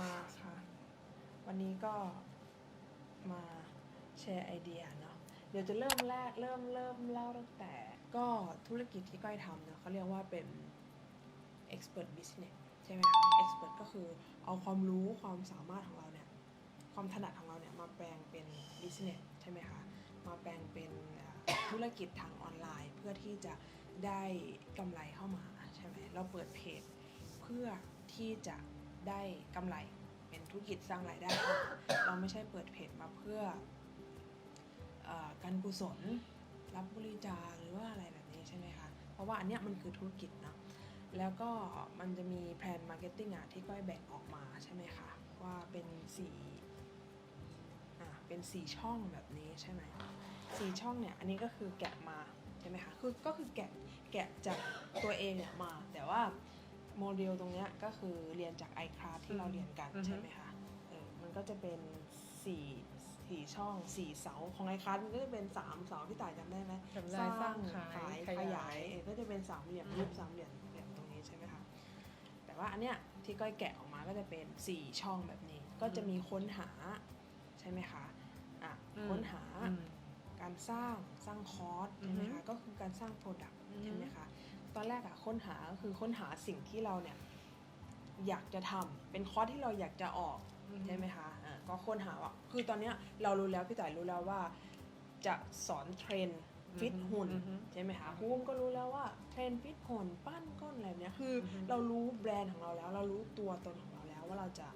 มาค่ะ วันนี้ก็มาแชร์ไอเดียเนาะเดี๋ยวจะเริ่มแรกเริ่มเริ่มเล่าตั้งแต่ก็ธุรกิจที่ก้อยทำเนาะเขาเรียกว่าเป็น expert business ใช่ไหมคะ expert ก็คือเอาความรู้ความสามารถของเราเนี่ย ความถนัดของเราเนี่ย มาแปลงเป็น business ใช่ไหมคะ มาแปลงเป็นธุรกิจทางออนไลน์ เพื่อที่จะได้กำไรเข้ามาใช่ไหมเราเปิดเพจเพื่อที่จะ ได้กำไรเป็นธุรกิจสร้างรายได้เข้ามาเราไม่ใช่เปิดเพจมาเพื่ออการกุศลรับบริจาคหรือว่าอะไรแบบนี้ใช่ไหมคะ เพราะว่าอันเนี้ยมันคือธุรกิจเนาะแล้วก็มันจะมีแผนมาร์เก็ตติ้งอะที่ก้อยแบ่งออกมาใช่ไหมคะ ว่าเป็นสี่อะเป็นสี่ช่องแบบนี้ใช่ไหมสี่ช่องเนี่ยอันนี้ก็คือแกะมาใช่ไหมคะคือก็คือแกะแกะจากตัวเองเนี่ยมาแต่ว่า โมเดลตรงเนี้ยก็คือเรียนจาก i c l a s ที่เราเรียนกันอือฮึ ใช่ไหมคะเออมันก็จะเป็นสี่สี่ช่องสี่เสาของ i c l a s มันก็จะเป็นสามเสาพี่ต่ายจำได้ไหมจำได้สร้างขายขขยายายเออก็จะเป็นสามเหลี่ยมอืม รูปสามเหลี่ยมเหลี่ยมตรงนี้ใช่ไหมคะแต่ว่าอันเนี้ยที่ก้อยแกะออกมาก็จะเป็น4ช่องแบบนี้ ก็จะมีค้นหาใช่ไหมคะอะค้นหา อืม การสร้างสร้างคอร์สใช่ไหมอือฮึคะก็คือการสร้างโปรดักต์อือฮึ ใช่ไหมคะต อนแรกอะค้นหาก็คือค้นหาสิ่งที่เราเนี่ยอยากจะทำเป็นคอร์สที่เราอยากจะออกใช่ไหมคะอะก็ค้นหาว่าคือตอนเนี้ยเรารู้แล้วพี่ต่ายรู้แล้วว่าจะสอนเทรนฟิตหุ่นอือฮึใช่ไหมคะครูอุ้มก็รู้แล้วว่าเทรนฟิตหุ่นปั้นก้นอะไรเนี้ยคือออฮึเรารู้แบรนด์ของเราแล้ว เรารู้ตัวตนของเราแล้วว่าเราจะ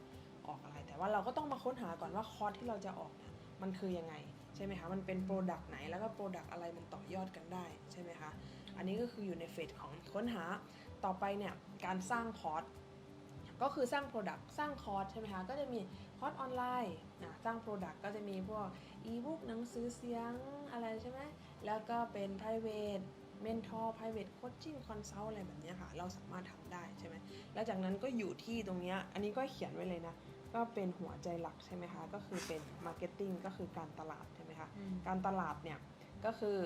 ออกอะไร แต่ว่าเราก็ต้องมาค้นหาก่อนว่าคอร์สที่เราจะออกเนี่ยมันคือยังไงใช่ไหมคะมันเป็นโปรดักต์ไหนแล้วก็โปรดักต์อะไรมันต่อยอดกันได้ใช่ไหมคะ อันนี้ก็คืออยู่ในเฟสของค้นหา ต่อไปเนี่ยการสร้างคอร์สก็คือสร้างโปรดักต์สร้างคอร์สใช่ไหมคะ ก็จะมีคอร์สออนไลน์นะสร้างโปรดักต์ก็จะมีพวกอีบุ๊กหนังสือเสียงอะไรใช่ไหมแล้วก็เป็น private mentor private coaching consult อะไรแบบเนี้ยค่ะ เราสามารถทำได้ใช่ไหมแล้วจากนั้นก็อยู่ที่ตรงเนี้ยอันนี้ก็เขียนไว้เลยนะ ก็เป็นหัวใจหลักใช่ไหมคะ ก็คือเป็น marketing ก็คือการตลาดใช่ไหมคะอืมการตลาดเนี่ย ก็คือ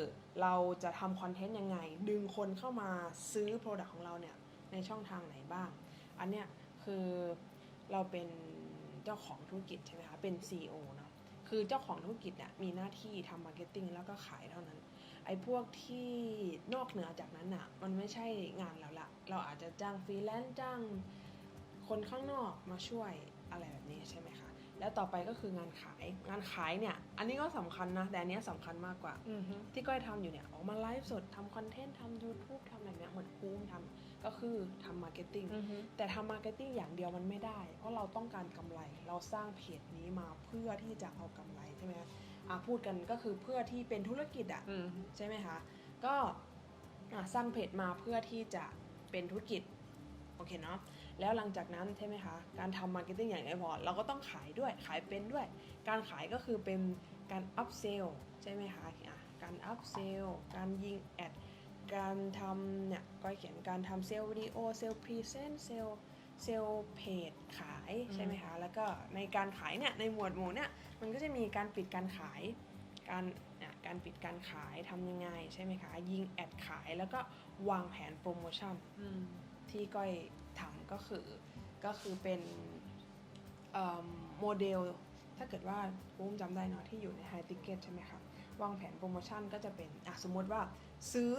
เราจะทำคอนเทนต์ยังไง ดึงคนเข้ามาซื้อ Product ของเราเนี่ยในช่องทางไหนบ้าง อันเนี้ยคือเราเป็นเจ้าของธุรกิจใช่ไหมคะเป็น CEO เนาะคือเจ้าของธุรกิจเนี่ยมีหน้าที่ทำมาร์เก็ตติ้งแล้วก็ขายเท่านั้น ไอ้พวกที่นอกเหนือจากนั้นอะมันไม่ใช่งานเราละเราอาจจะจ้างฟรีแลนซ์จ้างคนข้างนอกมาช่วยอะไรแบบนี้ใช่ไหมคะ แล้วต่อไปก็คืองานขายงานขายเนี่ย อันนี้ก็สำคัญนะ แต่อันเนี้ยสำคัญมากกว่าอืมฮึที่ก้อยทำอยู่เนี่ยออกมาไลฟ์สดทำคอนเทนต์ทำ YouTube ทำอะไรเนี่ยเหมือนครูอุ้มทำก็คือทำมาร์เก็ตติ้งอืมฮึแต่ทำมาร์เก็ตติ้งอย่างเดียวมันไม่ได้ เพราะเราต้องการกำไร เราสร้างเพจนี้มาเพื่อที่จะเอากำไรใช่ไหมคะอะพูดกันก็คือเพื่อที่เป็นธุรกิจอะอืมใช่ไหมคะก็อะสร้างเพจมาเพื่อที่จะเป็นธุรกิจโอเคเนาะ แล้วหลังจากนั้นใช่ไหมคะ การทำมาร์เก็ตติ้งอย่างเดียวพอเราก็ต้องขายด้วยขายเป็นด้วย การขายก็คือเป็นการอัพเซลใช่ไหมคะอะการอัพเซลการยิงแอดการทำเนี่ยก็เขียนการทำเซลล์วิดีโอเซลล์พรีเซนต์เซลล์เซลล์เพจขายใช่ไหมคะแล้วก็ในการขายเนี่ยในหมวดหมู่เนี่ยมันก็จะมีการปิดการขายการเนี่ยการปิดการขายทำยังไงใช่ไหมคะ ยิงแอดขายแล้วก็วางแผนโปรโมชั่นอืมที่ก้อยทำ ก็คือก็คือเป็นเอิ่มโมเดล ถ้าเกิดว่าปุ้มจำได้เนาะที่อยู่ในไฮติเกตใช่ไหมครับวางแผนโปรโมชั่นก็จะเป็นอะสมมติว่าซื้อ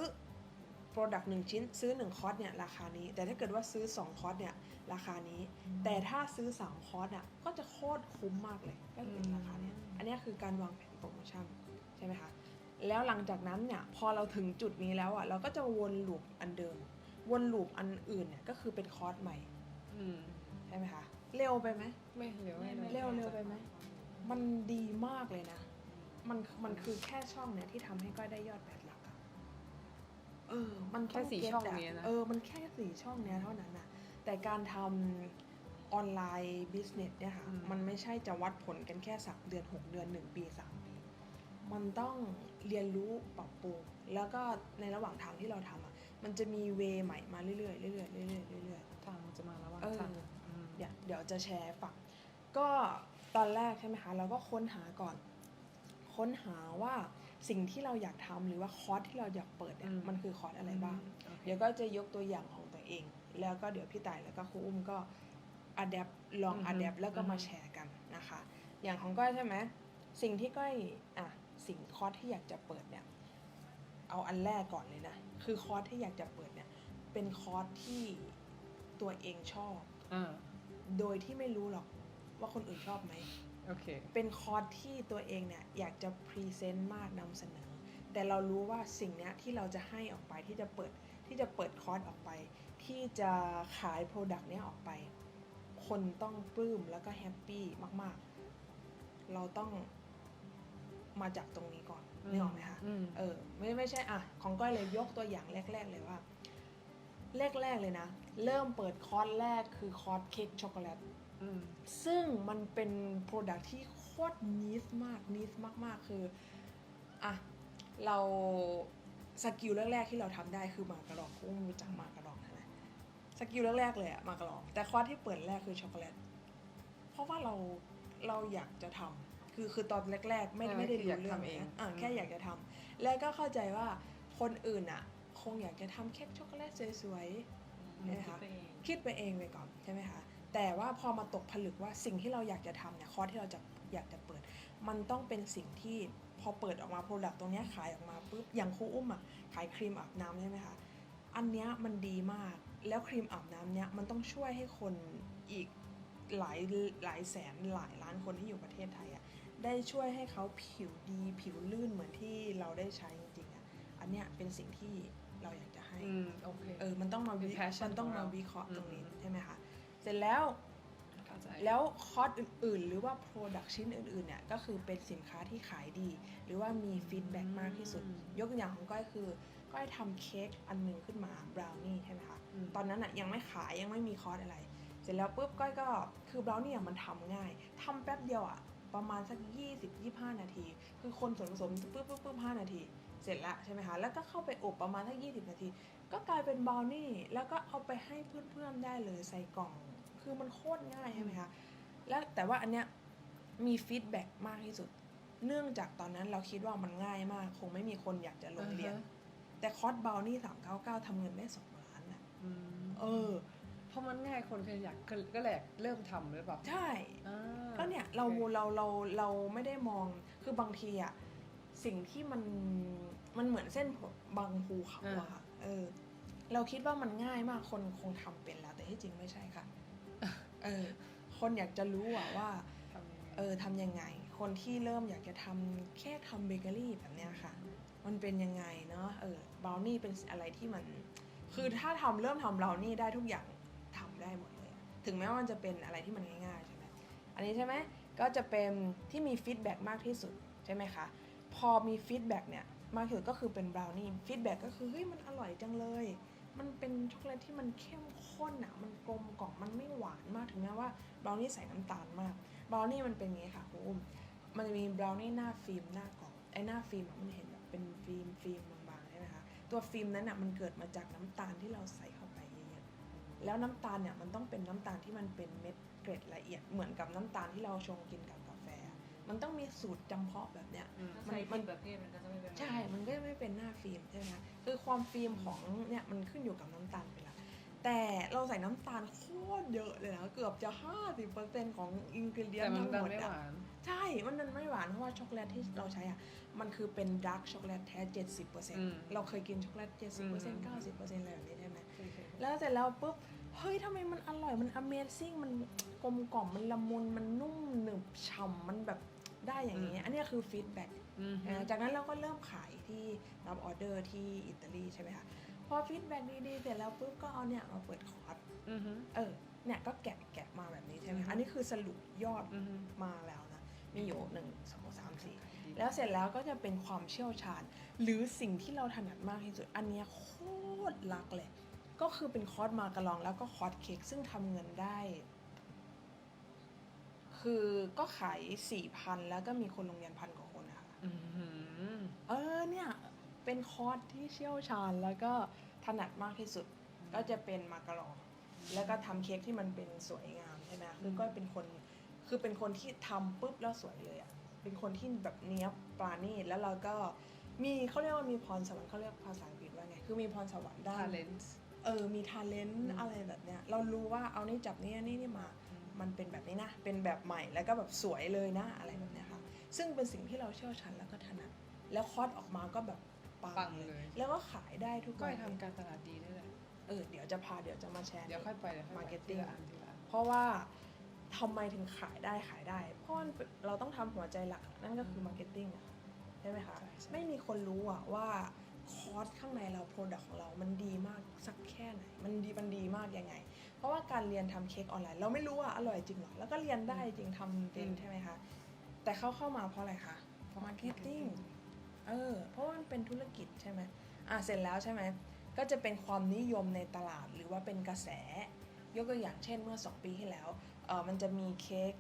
Product หนึ่งชิ้นซื้อ 1 คอร์สเนี่ยราคานี้ แต่ถ้าเกิดว่าซื้อ 2 คอร์สเนี่ยราคานี้ แต่ถ้าซื้อ 3 คอร์สอะก็จะโคตรคุ้มมากเลยก็เป็นราคาเนี้ยอันเนี้ยคือการวางแผนโปรโมชั่นใช่ไหมคะแล้วหลังจากนั้นเนี่ยพอเราถึงจุดนี้แล้วอะเราก็จะวนลูปอันเดิม วนลูปอันอื่นเนี่ยก็คือเป็นคอร์สใหม่อืมใช่ไหมคะเร็วไปไหมไม่เร็วเร็วเร็วไปไหมมันดีมากเลยนะ มันมันคือแค่ช่องเนี่ยที่ทำให้ก้อยได้ยอดแปดหลักอะเออ มันต้แค่สี่ get ช่องะเนี้ยนะเออมันแค่สี่ช่องเนี้ยเท่านั้นนะแต่การทำออนไลน์บิสเนสเนี่ยค่ะ มันไม่ใช่จะวัดผลกันแค่สามเดือนหกเดือนหนึ่งปีสามปี มันต้องเรียนรู้ปรับปรุงแล้วก็ในระหว่างทางที่เราทำอะ มันจะมีเวใหม่มาเรื่อยๆเรื่อยๆเรื่อยๆเรื่อยๆทางมันจะมาแล้วว่าเออทางอืมเดี๋ยวเดี๋ยวจะแชร์ให้ฟังก็ตอนแรกใช่ไหมคะเราก็ค้นหาก่อน ค้นหาว่าสิ่งที่เราอยากทำหรือว่าคอร์สที่เราอยากเปิดเนี่ยมันคือคอร์สอะไรบ้าง โอเค เดี๋ยวก็จะยกตัวอย่างของตัวเอง แล้วก็เดี๋ยวพี่ต่ายแล้วก็ครูอุ้มก็อัดแอปลองอือฮึอัดแอปแล้วก็มาอือฮึ แชร์กันนะคะ อย่างของก้อยใช่ไหมสิ่งที่ก้อยอะสิ่งคอร์สที่อยากจะเปิดเนี่ย เอาอันแรกก่อนเลยนะ คือคอร์สที่อยากจะเปิดเนี่ย เป็นคอร์สที่ตัวเองชอบอ่าโดยที่ไม่รู้หรอกว่าคนอื่นชอบไหม โอเค เป็นคอร์สที่ตัวเองเนี่ยอยากจะพรีเซนต์มากนำเสนอ แต่เรารู้ว่าสิ่งเนี้ยที่เราจะให้ออกไปที่จะเปิดที่จะเปิดคอร์สออกไป ที่จะขายโปรดักต์เนี้ยออกไป คนต้องปลื้มแล้วก็แฮปปี้มาก ๆ เราต้อง มาจากตรงนี้ก่อนนึกออกไหมคะอืมเออไม่ไม่ใช่อะของก้อยเลยยกตัวอย่างแรก ๆ เลยว่า แรก ๆ เลยนะ เริ่มเปิดคอร์สแรกคือคอร์สเค้กช็อกโกแลตอืมซึ่งมันเป็นโปรดักที่โคตรนิสมากนิสมากๆ คืออะเราสกิลแรกๆที่เราทำได้คือหมากระดองกุ้งรู้จักหมากระดองใช่ไหมสกิลแรกๆเลยอะหมากระดองแต่คอร์สที่เปิดแรกคือช็อกโกแลตเพราะว่าเราเราอยากจะทำ คือคือตอนแรก ๆ ไม่เออไม่ได้คือรู้อยากเรื่องทำเองนะอะอืมแค่อยากจะทำแล้วก็เข้าใจว่าคนอื่นอะ คงอยากจะทำเค้กช็อกโกแลตสวยๆใช่ไหมคะคิดไปเองไปก่อนใช่ไหมคะแต่ว่าพอมาตกผลึกว่าสิ่งที่เราอยากจะทำเนี่ยคอร์สที่เราจะอยากจะเปิด มันต้องเป็นสิ่งที่พอเปิดออกมาโปรดักต์ตรงเนี้ยขายออกมาปุ๊บอย่างครูอุ้มอะขายครีมอาบน้ำใช่ไหมคะอันเนี้ยมันดีมากแล้วครีมอาบน้ำเนี้ยมันต้องช่วยให้คนอีกหลายหลายแสนหลายล้านคนที่อยู่ประเทศไทยอะ ได้ช่วยให้เขาผิวดีผิวลื่นเหมือนที่เราได้ใช้จริงๆอะอันเนี้ยเป็นสิ่งที่เราอยากจะให้อืมโอเค เออมันต้องมาวิเป็น passion มันต้องของมาเราวิเคราะห์ตรงนี้อืมใช่ไหมคะเสร็จแล้ว เข้าใจแล้วคอร์สอื่นๆ หรือว่า Product ชิ้นอื่นๆ เนี่ย ก็คือเป็นสินค้าที่ขายดี หรือว่ามีฟีดแบ็กมากที่สุดอืมยกตัวอย่างของก้อยคือ ก้อยทำเค้กอันหนึ่งขึ้นมาบราวนี่ใช่ไหมคะ ม ตอนนั้นอะยังไม่ขายยังไม่มีคอร์สอะไร เสร็จแล้วปุ๊บก้อยก็คือบราวนี่อะมันทำง่ายทำแป๊บเดียวอะ ประมาณสัก 20-25 นาที คือคนส่วนผสมปุ๊บปุ๊บปุ๊บ5นาที เสร็จละใช่ไหมคะ แล้วก็เข้าไปอบประมาณสัก 20 นาที ก็กลายเป็นบราวนี่แล้วก็เอาไปให้เพื่อนๆได้เลยใส่กล่อง คือมันโคตรง่ายใช่ไหมคะ แล้วแต่ว่าอันเนี้ยมีฟีดแบ็กมากที่สุด เนื่องจากตอนนั้นเราคิดว่ามันง่ายมาก คงไม่มีคนอยากจะลงเรียนอ่าฮะแต่คอร์สบราวนี่399ทำเงินได้สองล้านอะอืมเออเพ ราะมันง่ายคนก็อยากก็ก็แหละเริ่มทำหรือเปล่าใช่อ่าก็เนี่ยเราโอคเราเราเราไม่ได้มองคือบางทีอะสิ่งที่มันมันเหมือนเส้นบางภูเขาอะค่ะเออ เราคิดว่ามันง่ายมากคนคงทำเป็นแล้ว แต่ที่จริงไม่ใช่ค่ะ เออ คนอยากจะรู้อะว่าทำยังไงเออทำยังไง คนที่เริ่มอยากจะทำแค่ทำเบเกอรี่แบบเนี้ยค่ะ มันเป็นยังไงเนาะเออบราวนี่เป็นอะไรที่มัน คือถ้าทำเริ่มทำบราวนี่ได้ทุกอย่างทำ ได้หมดเลย ถึงแม้ว่ามันจะเป็นอะไรที่มันง่ายๆใช่ไหมอันนี้ใช่ไหมก็จะเป็นที่มีฟีดแบ็กมากที่สุดใช่ไหมคะ พอมีฟีดแบ็กเนี่ยมากที่สุดก็คือเป็นบราวนี่ฟีดแบ็กก็คือเฮ้ยมันอร่อยจังเลย มันเป็นช็อกโกแลตที่มันเข้มข้นอะมันกลมกล่อมมันไม่หวานมากถึงแม้ว่าบราวนี่ใส่น้ำตาลมากบราวนี่มันเป็นงี้ค่ะคุณอุ้มมันจะมีบราวนี่หน้าฟิล์มหน้ากล่องไอ้หน้าฟิล์มอะมันเห็นแบบเป็นฟิล์มฟิล์มบางๆใช่ไหมคะตัวฟิล์มนั้นอะมันเกิดมาจากน้ำตาลที่เราใส่ แล้วน้ำตาลเนี่ยมันต้องเป็นน้ำตาลที่มันเป็นเม็ดเกร็ดละเอียดเหมือนกับน้ำตาลที่เราชงกินกับกาแฟ มันต้องมีสูตรจำเพาะแบบเนี้ยอืมถ้าใส่ผิดประเภทมันก็จะไม่เป็นใช่ มันก็ไม่เป็นหน้าฟิล์มใช่ไหมคะคือความฟิล์มของเนี่ยมันขึ้นอยู่กับน้ำตาลเป็นหลักแต่เราใส่น้ำตาลโคตรเยอะเลยนะเกือบจะ50%ของอินก e เดียแต่นมันทั้งดัหนมดไม่หอะวานใช่ มันนันไม่หวานเพราะว่าช็อกโกแลตที่เราใช้อะมันคือเป็นดาร์กช็อกโกแลตแท้อืม70%เราเคยกินช็อกโกแลต 70%อืม90%อะไรแบบนี้ แล้วเสร็จแล้วปุ๊บเฮ้ยทำไมมันอร่อยมัน Amazing มันกลมกล่อมมันละมุนมันนุ่มหนึบฉ่ำมันแบบได้อย่างนี้ อันเนี้ยคือฟีดแบ็กอืมอ่าจากนั้นเราก็เริ่มขายที่รับออเดอร์ที่อิตาลีใช่ไหมคะพอฟีดแบ็กดีๆเสร็จแล้วปุ๊บก็เอาเนี่ยมาเปิดคอร์สอืมเออเนี่ยก็แกะแกะมาแบบนี้ใช่ไหมอือฮึคะอันนี้คือสรุปยอดอืมมาแล้วนะ มีอยู่หนึ่งสองสามสี่แล้วเสร็จแล้วก็จะเป็นความเชี่ยวชาญ หรือสิ่งที่เราถนัดมากที่สุด อันเนี้ยโคตรรักเลย ก็คือเป็นคอร์สมากระลองแล้วก็คอร์สเค้กซึ่งทำเงินได้ คือก็ขายสี่พันแล้วก็มีคนลงเรียนพันกว่าคนนะคะอืมเออเนี่ย เป็นคอร์สที่เชี่ยวชาญแล้วก็ถนัดมากที่สุด ก็จะเป็นมากะลอง แล้วก็ทำเค้กที่มันเป็นสวยงามใช่ไหมคือก็เป็นคนคือเป็นคนที่ทำปุ๊บแล้วสวยเลยอะ่ะเป็นคนที่แบบเนี้ยบปราณีตแล้วเราก็มีเขาเรียกว่ามีพรสวรรค์เขาเรียกภาษาอังกฤษว่าไง คือมีพรสวรรค์ด้าน talent เออมีทาเลนอืต์มอะไรแบบเนี้ยเรารู้ว่าเอานี่จับนี่อันนี่นี่มาอืมันเป็นแบบนี้นะ เป็นแบบใหม่แล้วก็แบบสวยเลยนะอะไรแบบเนี้ยค่ะ ซึ่งเป็นสิ่งที่เราเชี่ยวชาญแล้วก็ถนัดแล้วคอร์สออกมาก็แบบปัปังงเลเลยยแล้วก็ขายได้ทุกก้อยวันทำการตลาดดีด้วยแหละเออเดี๋ยวจะพาเดี๋ยวจะมาแชร์เดี๋ยวค่อยไปเดี๋ยวค่อยไป Marketing ทีละอันทีละอันเพราะว่าทำไมถึงขายได้ขายได้ เพราะมันเป็นเราต้องทำหัวใจหลักนั่นก็คือมาร์เก็ตติ้งอะใช่ไหมคะใช่ใช่ไม่มีคนรู้อะว่า คอร์สข้างในเราโปรดักของเรามันดีมากสักแค่ไหน มันดีมันดีมากยังไง เพราะว่าการเรียนทำเค้กออนไลน์ เราไม่รู้ว่าอร่อยจริงหรอ แล้วก็เรียนได้จริงทำเป็นใช่ไหมคะ แต่เขาเข้ามาเพราะอะไรคะเพราะมาร์เก็ตติ้งเออเพราะว่ามันเป็นธุรกิจใช่ไหมอะเสร็จแล้วใช่ไหมก็จะเป็นความนิยมในตลาดหรือว่าเป็นกระแส ยกตัวอย่างเช่นเมื่อ 2 ปีที่แล้วเออมันจะมีเค้ก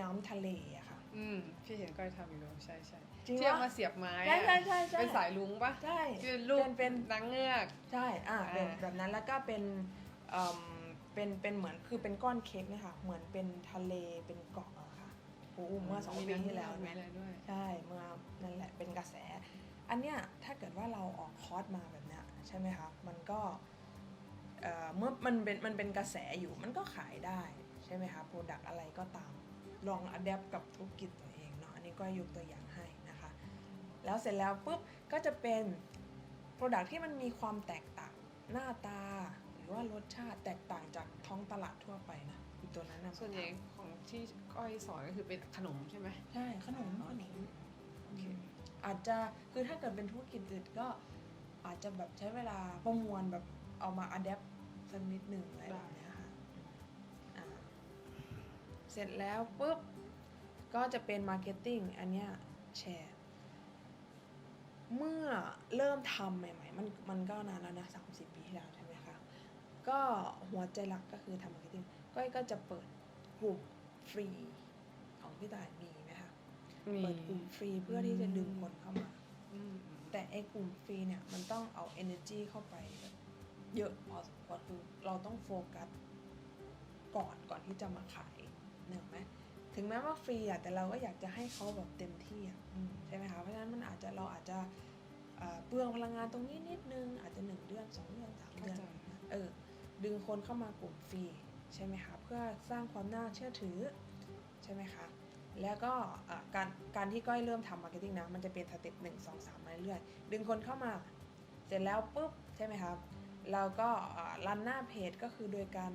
น้ำทะเลอะค่ะ อืมพี่เห็นก้อยทำอยู่แล้วใช่ใช่ จริงที่เอาปะมาเสียบไม้ใช่อะใช่ใช่ใช่ เป็นสายลุงปะใช่ ที่เป็นรูปเป็น นางเงือก ใช่ อะเป็นอ่าแบบนั้นแล้วก็เป็นเอิ่มเป็น เป็นเหมือน คือเป็นก้อนเค้กเนี่ยค่ะ เหมือนเป็นทะเล เป็นเกาะอะค่ะโอ้โหเมื่อสองปีที่แล้วมีเนี่ยอะไรด้วย ใช่ เมื่อนั่นแหละเป็นกระแส อันเนี้ยถ้าเกิดว่าเราออกคอร์สมาแบบเนี้ยใช่ไหมคะมันก็เอ่อเมื่อมันเป็นมันเป็นกระแสอยู่มันก็ขายได้ใช่ไหมคะโปรดักอะไรก็ตามลองอัดแอปกับธุรกิจตัวเองเนาะอันนี้ก็ยกตัวอย่างให้นะคะ แล้วเสร็จแล้วปุ๊บก็จะเป็นโปรดักที่มันมีความแตกต่างหน้าตา หรือว่ารสชาติแตกต่างจากท้องตลาดทั่วไปนะอีตัวนั้นนะส่วนใหญ่ของที่ก้อยสอนก็คือเป็นขนมใช่ไหมใช่ขนมขนมโอเคอาจจะคือถ้าเกิดเป็นธุรกิจอื่นก็อาจจะแบบใช้เวลาประมวลแบบเอามาอัดแอปสักนิดหนึ่งอะไรแบบเนี้ยค่ะอ่าเสร็จแล้วปุ๊บก็จะเป็นมาร์เก็ตติ้งอันเนี้ยแชร์ เมื่อเริ่มทำใหม่ๆ มันมันก็นานแล้วนะสามสิบปีที่แล้วใช่ไหมคะ ก็หัวใจหลักก็คือทำมาร์เก็ตติ้งก้อยก็จะเปิดกลุ่มฟรีของพี่ต่ายมีไหมคะมีเปิดกลุ่มฟรีเพื่อที่จะดึงคนเข้ามาอืมแต่ไอ้กลุ่มฟรีเนี่ยมันต้องเอา energy เข้าไปแบบเยอะพอสมควรคือเราต้องโฟกัสก่อนก่อนที่จะมาขายเนกอะไหมถึงแม้ว่าฟรีอะแต่เราก็อยากจะให้เขาแบบเต็มที่อะอืมใช่ไห มคะเพราะฉะนั้นมันอาจจะเราอาจจะเอ่อเปลืองพลังงานตรงนี้นิดนึง อาจจะหนึ่งเดือนสองเดือนสามเข้าเดือนใจเออดึงคนเข้ามากลุ่มฟรีใช่ไหมคะเพื่อสร้างความน่าเชื่อถือใช่ไหมคะแล้วก็เอ่อการการที่ก้อยเริ่มทำมาร์เก็ตติ้งนะมันจะเป็นสเต็ปหนึ่งสองสามมาเรื่อยๆดึงคนเข้ามา เสร็จแล้วปุ๊บใช่ไหมครับเราก็รันหน้าเพจก็คือโดยการ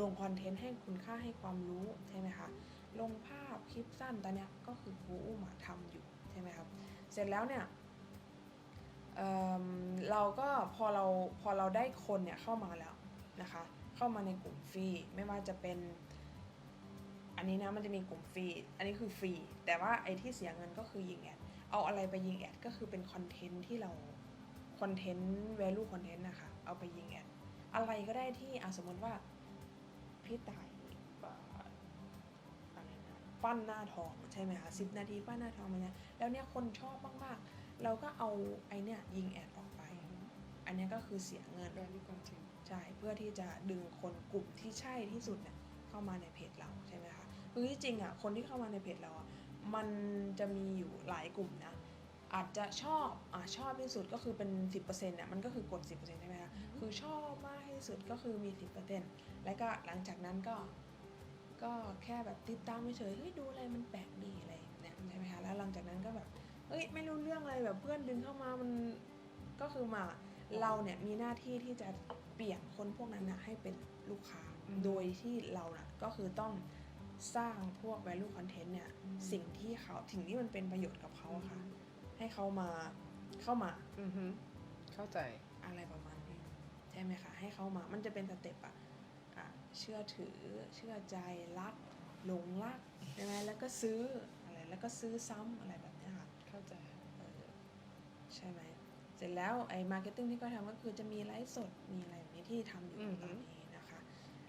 ลงคอนเทนต์ให้คุณค่าให้ความรู้ใช่ไหมคะลงภาพคลิปสั้นตอนเนี้ยก็คือครูอุ้มอะทำอยู่ใช่ไหมครับเสร็จแล้วเนี่ยเเราก็พอเราพอเราได้คนเนี่ยเข้ามาแล้วนะคะเข้ามาในกลุ่มฟรีไม่ว่าจะเป็นอันนี้นะมันจะมีกลุ่มฟรีอันนี้คือฟรีแต่ว่าไอ้ที่เสียเงินก็คือยิงแอดเอาอะไรไปยิงแอดก็คือเป็นคอนเทนต์ที่เราคอนเทนต์ value content นะคะเอาไปยิงแอดอะไรก็ได้ที่อะสมมติว่าพี่ตาย นะปั้นหน้าทองใช่ไหมคะสิบนาทีปั้นหน้าทองมันเนี่ยแล้วเนี่ยคนชอบมากๆ เราก็เอาไอเนี่ยยิงแอดออกไป อันเนี้ยก็คือเสียเงินแบรนด์ที่ความจริงใช่เพื่อที่จะดึงคนกลุ่มที่ใช่ที่สุดเนี่ยเข้ามาในเพจเราใช่ไหมคะคือที่จริงอะคนที่เข้ามาในเพจเราอะมันจะมีอยู่หลายกลุ่มนะอาจจะชอบอะชอบที่สุดก็คือเป็น 10%เนี่ยมันก็คือกด 10%ใช่ไหมคะคือชอบมากที่สุดก็คือมี 10%แล้วก็หลังจากนั้นก็ ก็แค่แบบติดตามเฉยๆเฮ้ยดูอะไรมันแปลกดีอะไรเนี่ยใช่ไหมคะแล้วหลังจากนั้นก็แบบเอ้ยไม่รู้เรื่องอะไรแบบเพื่อนดึงเข้ามามันก็คือมาเราเนี่ยมีหน้าที่ที่จะเปลี่ยนคนพวกนั้นนะให้เป็นลูกค้าอืมโดยที่เราน่ะก็คือต้องสร้างพวก value content เนี่ยสิ่งที่เขาสิ่งที่มันเป็นประโยชน์กับเขาอะค่ะ ให้เขามาเข้ามาอือฮึเข้าใจอะไรประมาณนี้ใช่ไหมคะให้เขามามันจะเป็นสเต็ปอะอะ เชื่อถือ เชื่อใจรักหลงรักใช่ไหมแล้วก็ซื้ออะไรแล้วก็ซื้อซ้ำอะไรแบบเนี้ยค่ะเข้าใจเออใช่ไหมเสร็จแล้วไอ้มาร์เก็ตติ้งที่ก้อยทำก็คือจะมีไลฟ์สดมีอะไรแบบนี้ที่ทำอยู่อือฮึตอนนี้นะคะ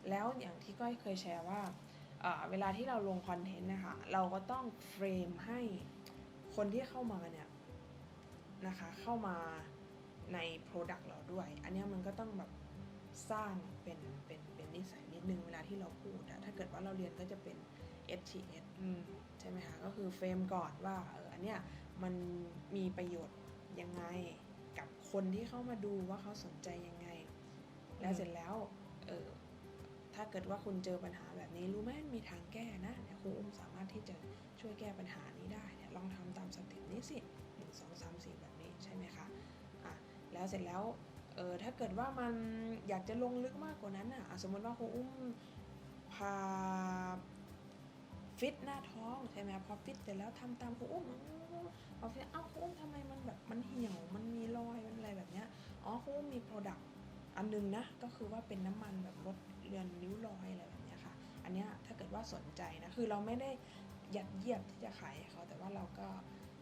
แล้วอย่างที่ก้อยเคยแชร์ว่าอ่าเวลาที่เราลงคอนเทนต์นะคะ เราก็ต้องเฟรมให้คนที่เข้ามาเนี่ยนะคะเข้ามาใน Product เราด้วย อันเนี้ยมันก็ต้องแบบสร้างเป็นเป็น เป็นนิสัยนิดนึงเวลาที่เราพูดอะถ้าเกิดว่าเราเรียนก็จะเป็น STS ใช่ไหมคะ ก็คือเฟรมก่อนว่าเอออันเนี้ยมันมีประโยชน์ยังไงกับคนที่เข้ามาดูว่าเขาสนใจยังไง แล้วเสร็จแล้วเออถ้าเกิดว่าคุณเจอปัญหาแบบนี้รู้ไหมมีทางแก้นะเนี่ยครูอุ้มสามารถที่จะช่วยแก้ปัญหานี้ได้เนี่ยลองทำตามสเต็ปนี้สิหนึ่งสองสามสี่แบบนี้ใช่ไหมคะอะแล้วเสร็จแล้ว เออถ้าเกิดว่ามันอยากจะลงลึกมากกว่านั้นอะสมมติว่าครูอุ้มพาฟิตหน้าท้องใช่ไหมพอฟิตเสร็จแล้วทำตามครูอุ้มพอฟิตเอ้าครูอุ้มทำไมมันแบบมันเหี่ยวมันมีรอยมันอะไรแบบเนี้ยอ๋อครูอุ้มมีโปรดักต์อันหนึงนะก็คือว่าเป็นน้ำมันแบบลดเลือนริ้วรอยอะไรแบบเนี้ยค่ะ อันเนี้ยถ้าเกิดว่าสนใจนะคือเราไม่ได้ยัดเยียดที่จะขายให้เขาแต่ว่าเราก็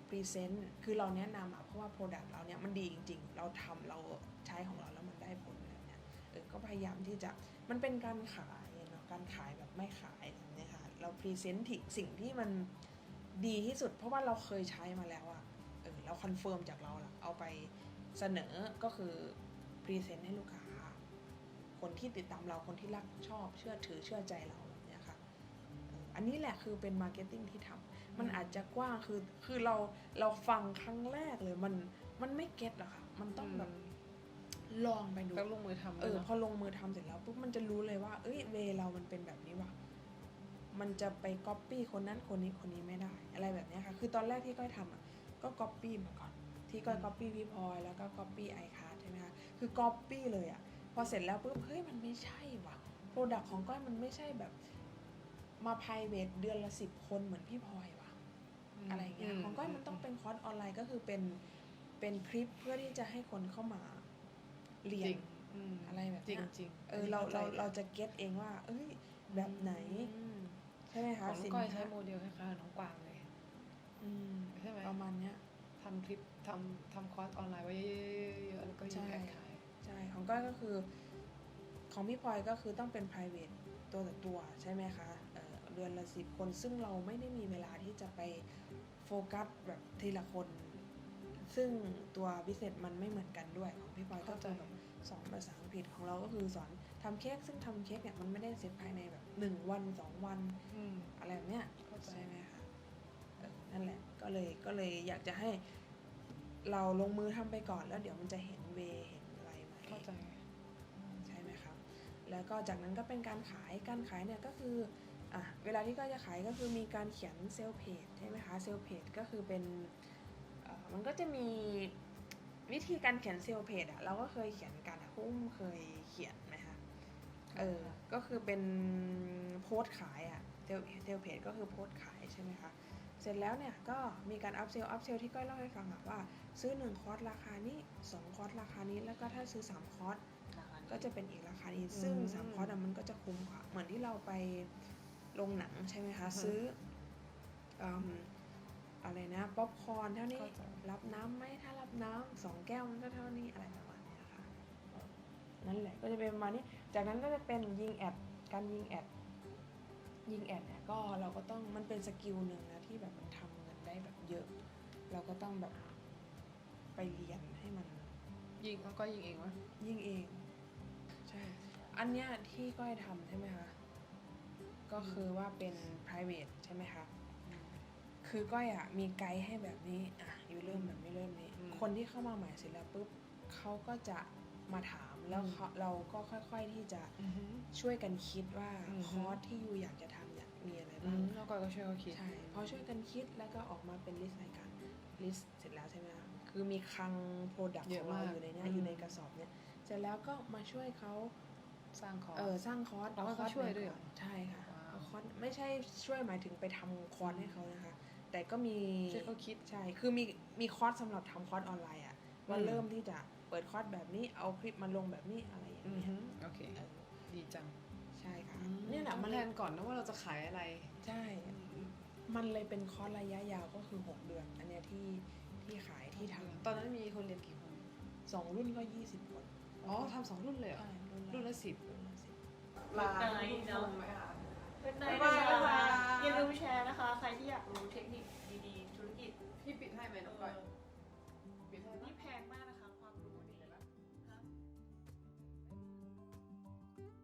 พรีเซนต์คือเราแนะนำอะเพราะว่าโปรดักต์เราเนี่ยมันดีจริง ๆ เราทำเราใช้ของเราแล้วมันได้ผลแบบเนี้ยเออก็พยายามที่จะมันเป็นการขายเนาะการขายแบบไม่ขายแบบเนี้ยค่ะเราพรีเซนต์สิ่งที่มันดีที่สุด เพราะว่าเราเคยใช้มาแล้วอะเออเราคอนเฟิร์มจากเราละเอาไปเสนอก็คือพรีเซนต์ให้ลูกค้าคนที่ติดตามเราคนที่รักชอบเชื่อถือเชื่อใจเราแบบเนี้ยค่ะอออันนี้แหละคือเป็นมาร์เก็ตติ้งที่ทำ มันอาจจะกว้างคือคือเราเราฟังครั้งแรกเลยมันมันไม่เก็ตหรอกค่ะ มันต้องแบบลองไปดูต้องลงมือทำเอด้วยอเนาะพอลงมือทำเสร็จแล้วปุ๊บมันจะรู้เลยว่า เอ้ยเวเรามันเป็นแบบนี้ว่ะมันจะไปก๊อปปี้คนนั้นคนนี้คนนี้ไม่ได้ อะไรแบบเนี้ยค่ะ คือตอนแรกที่ก้อยทำอะก็ก๊อปปี้มาก่อน ที่ก้อยก๊อปปี้พี่พลอยแล้วก็ก๊อปปี้ไอคาร์ใช่ไหมคะคือก๊อปปี้เลยอะพอเสร็จแล้วปุ๊บเฮ้ยมันไม่ใช่ว่ะโปรดักของก้อยมันไม่ใช่แบบมา p r i v a t เดือนละสิบคนเหมือนพี่พลอยว่ะ อะไรเงี้ยของก้อยมันต้องเป็นคอร์สออนไลน์ก็คือเป็นเป็นคลิปเพื่อที่จะให้คนเข้ามาเรียจนริงมอะไรแบบจริเนี้งยจริงเออเราเราเราจะเก็ตเองว่า เอ้ยแบบไหนอืมใช่ไหมขคะองน้องก้อยใช้โมเดลคล้ายๆน้องกวางเลยอืมใช่ไหมประมาณเนี้ยทำคลิปทำทำคอร์สออนไลน์ไว้เยอะๆแล้วก็ยิงใช่แอดขายใช่ของก้อยก็คือของพี่พลอยก็คือต้องเป็น private ตัวต่อตัวใช่ไหมคะเอ่อเดือนละสิบคนซึ่งเราไม่ได้มีเวลาที่จะไป โฟกัสแบบทีละคน ซึ่งตัวพิเศษมันไม่เหมือนกันด้วยของพี่พลอยก็เข้าใจคือแบบสอนภาษาอังกฤษของเราก็คือสอนทำเค้กซึ่งทำเค้กเนี่ยมันไม่ได้เสร็จภายในแบบหนึ่งวันสองวันอืมอะไรแบบเนี้ยเข้าใจใช่ไหมคะเออนั่นแหละก็เลยก็เลยอยากจะให้เราลงมือทำไปก่อนแล้วเดี๋ยวมันจะเห็นเวเห็นอะไรมาเองเข้าใจใช่ไหมครับ แล้วก็จากนั้นก็เป็นการขายการขายเนี่ยก็คือ อะเวลาที่ก็จะขายก็คือมีการเขียนเซลล์เพจใช่ไหมคะเซลล์เพจก็คือเป็นเอ่อมันก็จะมีวิธีการเขียนเซลล์เพจอะเราก็เคยเขียนกันอะคุ้มเคยเขียนไหมคะเออก็คือเป็นโพสต์ขายอะเซลเซลเพจก็คือโพสต์ขายใช่ไหมคะเสร็จแล้วเนี่ยก็มีการอัพเซลอัพเซลที่ก้อยเล่าให้ฟังอะว่า ซื้อ 1 คอร์สราคานี้ 2 คอร์สราคานี้แล้วก็ถ้าซื้อ 3 คอร์สก็จะเป็นอีกราคานี้ซึ่งอืมสามคอร์สอะมันก็จะคุ้มกว่าเหมือนที่เราไป โรงหนังใช่ไหมคะอือฮึซื้ออืมอะไรนะป๊อปคอร์นเท่านี้เข้าใจรับน้ำไหมถ้ารับน้ำสองแก้วมันก็เท่านี้อะไรประมาณเนี้ยค่ะเออนั่นแหละก็จะเป็นประมาณนี้ จากนั้นก็จะเป็นยิงแอดการยิงแอดยิงแอดเนี่ยก็เราก็ต้องมันเป็นสกิลหนึ่งนะที่แบบมันทำเงินได้แบบเยอะ เราก็ต้องแบบไปเรียนให้มัน ยิงน้องก้อยยิงเองวะยิงเอง ใช่ อันเนี้ยที่ก้อยทำใช่ไหมคะ ก็คือว่าเป็น private ใช่ไหมคะ คือก้อยอะมีไกด์ให้แบบนี้อะอยู่เริ่มแบบนี้เริ่มนี้อืมคนที่เข้ามาใหม่เสร็จแล้วปุ๊บเขาก็จะมาถามแล้วอืมเขาเราก็ค่อย ๆที่จะอือฮึช่วยกันคิดว่าอือฮึคอร์สที่ยูอยากจะทำเนี่ยมีอะไรอืบ้างมน้องก้อยก็ช่วยเขาคิดใช่พอช่วยกันคิดแล้วก็ออกมาเป็นลิสต์รายการลิสต์เสร็จแล้วใช่ไหมคะคือมีคลังโปรดักต์เยขอะองเรามากอยู่ในเนี้ยอืมอยู่ในกระสอบเนี้ยเสร็จแล้วก็มาช่วยเขาสร้างคอร์สเออสร้างคอร์สแล้วก็คอร์สช่วยไหนด้วยเหรอก่อนใช่ค่ะว้าวเอาคอร์สไม่ใช่ช่วยหมายถึงไปทำคอร์สให้เขานะคะ แต่ก็มีช่วยเขาคิดใช่คือมีมีคอร์สสำหรับทำคอร์สออนไลน์อะว่าอืมเริ่มที่จะเปิดคอร์สแบบนี้เอาคลิปมาลงแบบนี้อะไรอย่างอือเงี้ยฮึโอเคเออดีจังใช่ค่ะเนี่ยแหละต้มัองนแพลนก่อนนะว่าเราจะขายอะไรใช่มันเลยเป็นคอร์สระยะยาวก็คือ 6 เดือน อันเนี้ยที่ที่ขายที่ทตอนนั้นมีคนเรียนกี่คนำสองรุ่นก็ 20 คน อ๋อทำสองรุ่นเลยเหรอใช่รุ่นละสิบรุ่นละสิบลาลาทุกคนไหมคะ เป็นไงบ๊ายบายนะคะบ๊ายบายอย่าลืมแชร์นะคะ ใครที่อยากรู้เทคนิคดีๆ ธุรกิจ พี่ปิดให้ไหมน้องก้อยปิดใ